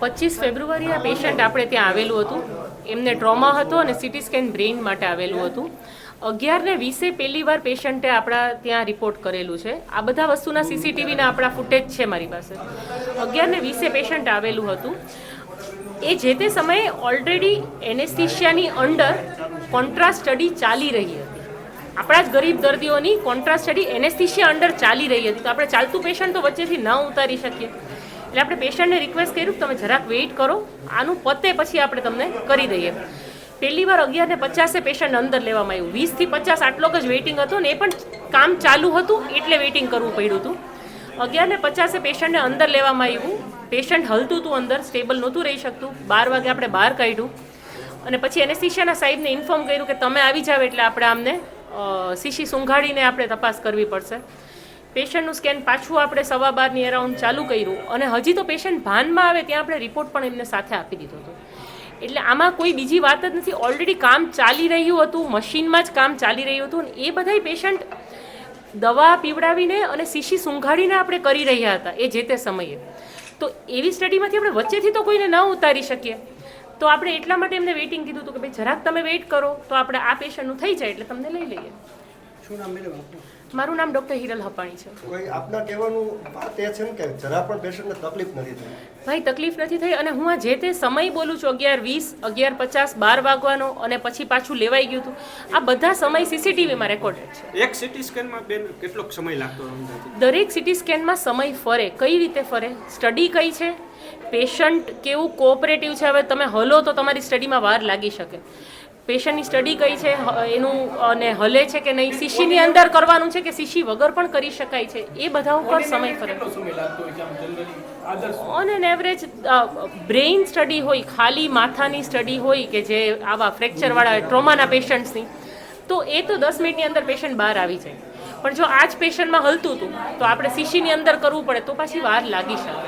પચીસ ફેબ્રુઆરી આ પેશન્ટ આપણે ત્યાં આવેલું હતું. એમને ટ્રોમા હતો અને સિટી સ્કેન બ્રેઇન માટે આવેલું હતું. અગિયાર ને વીસે પહેલી વાર પેશન્ટે આપણા ત્યાં રિપોર્ટ કરેલું છે. આ બધા વસ્તુના સીસીટીવીના આપણા ફૂટેજ છે મારી પાસે. અગિયાર ને વીસે પેશન્ટ આવેલું હતું. એ જે તે સમયે ઓલરેડી એનેસ્થિશિયાની અંડર કોન્ટ્રાસ્ટ સ્ટડી ચાલી રહી હતી. આપણા જ ગરીબ દર્દીઓની કોન્ટ્રાસ્ટ સ્ટડી એનેસ્થિશિયા અંડર ચાલી રહી હતી. તો આપણે ચાલતું પેશન્ટ તો વચ્ચેથી ન ઉતારી શકીએ. એટલે આપણે પેશન્ટને રિક્વેસ્ટ કર્યું તમે જરાક વેઇટ કરો. આનું પતે પછી આપણે તમને કરી દઈએ. પહેલી વાર અગિયાર ને પચાસે પેશન્ટ અંદર લેવામાં આવ્યું. વીસથી પચાસ આટલો જ વેઇટિંગ હતો ને એ પણ કામ ચાલુ હતું એટલે વેઇટિંગ કરવું પડ્યું હતું. અગિયાર ને પચાસે પેશન્ટને અંદર લેવામાં આવ્યું. પેશન્ટ હલતું હતું અંદર સ્ટેબલ નહોતું રહી શકતું. બાર વાગે આપણે બહાર કાઢ્યું. અને પછી એનેસ્થિશિયાના સાહેબને ઇન્ફોર્મ કર્યું કે તમે આવી જાવ એટલે આપણે આમને શીશી સૂંઘાડીને આપણે તપાસ કરવી પડશે. પેશન્ટનું સ્કેન પાછું આપણે સવા બારની અરાઉન્ડ ચાલુ કર્યું અને હજી તો પેશન્ટ ભાનમાં આવે ત્યાં આપણે રિપોર્ટ પણ એમને સાથે આપી દીધો હતો. એટલે આમાં કોઈ બીજી વાત જ નથી. ઓલરેડી કામ ચાલી રહ્યું હતું, મશીનમાં જ કામ ચાલી રહ્યું હતું અને એ બધાય પેશન્ટ દવા પીવડાવીને અને શીશી સૂંઘાડીને આપણે કરી રહ્યા હતા એ જે તે સમયે. તો એવી સ્ટડીમાંથી આપણે વચ્ચેથી તો કોઈને ન ઉતારી શકીએ. તો આપણે એટલા માટે એમને વેઇટિંગ કીધું હતું કે ભાઈ જરાક તમે વેઇટ કરો તો આપણે આ પેશન્ટનું થઈ જાય એટલે તમને લઈ લઈએ. શું નામ મેડમ? મારું નામ ડૉક્ટર હિરલ હપાણી છે. કોઈ આપના કહેવાનું વાત એ છે ને કે જરા પણ પેશન્ટને તકલીફ નથી થઈ? ભાઈ તકલીફ નથી થઈ અને હું આ જે તે સમય બોલું છું અગિયાર વીસ અગિયાર પચાસ બાર વાગવાનો અને પછી પાછું લેવાઈ ગયું હતું આ બધા સમય સીસીટીવીમાં રેકોર્ડેડ છે. એક સિટી સ્કેનમાં બેન કેટલો સમય લાગતો દરેક સિટી સ્કેનમાં સમય ફરે. કઈ રીતે ફરે? સ્ટડી કઈ છે? પેશન્ટ કેવું કોઓપરેટિવ છે? હવે તમે હલો તો તમારી સ્ટડીમાં વાર લાગી શકે. પેશન્ટની સ્ટડી કઈ છે એનું અને હલે છે કે નહીં શીશીની અંદર કરવાનું છે કે શીશી વગર પણ કરી શકાય છે એ બધા ઉપર સમય ફરક. On an average brain study હોય ખાલી માથાની સ્ટડી હોય કે જે આવા ફ્રેક્ચરવાળા ટ્રોમાના પેશન્ટ્સની તો એ તો દસ મિનિટની અંદર પેશન્ટ બહાર આવી જાય. પણ જો આ જ પેશન્ટમાં હલતું હતું તો આપણે શીશીની અંદર કરવું પડે તો પાછી વાર લાગી શકે.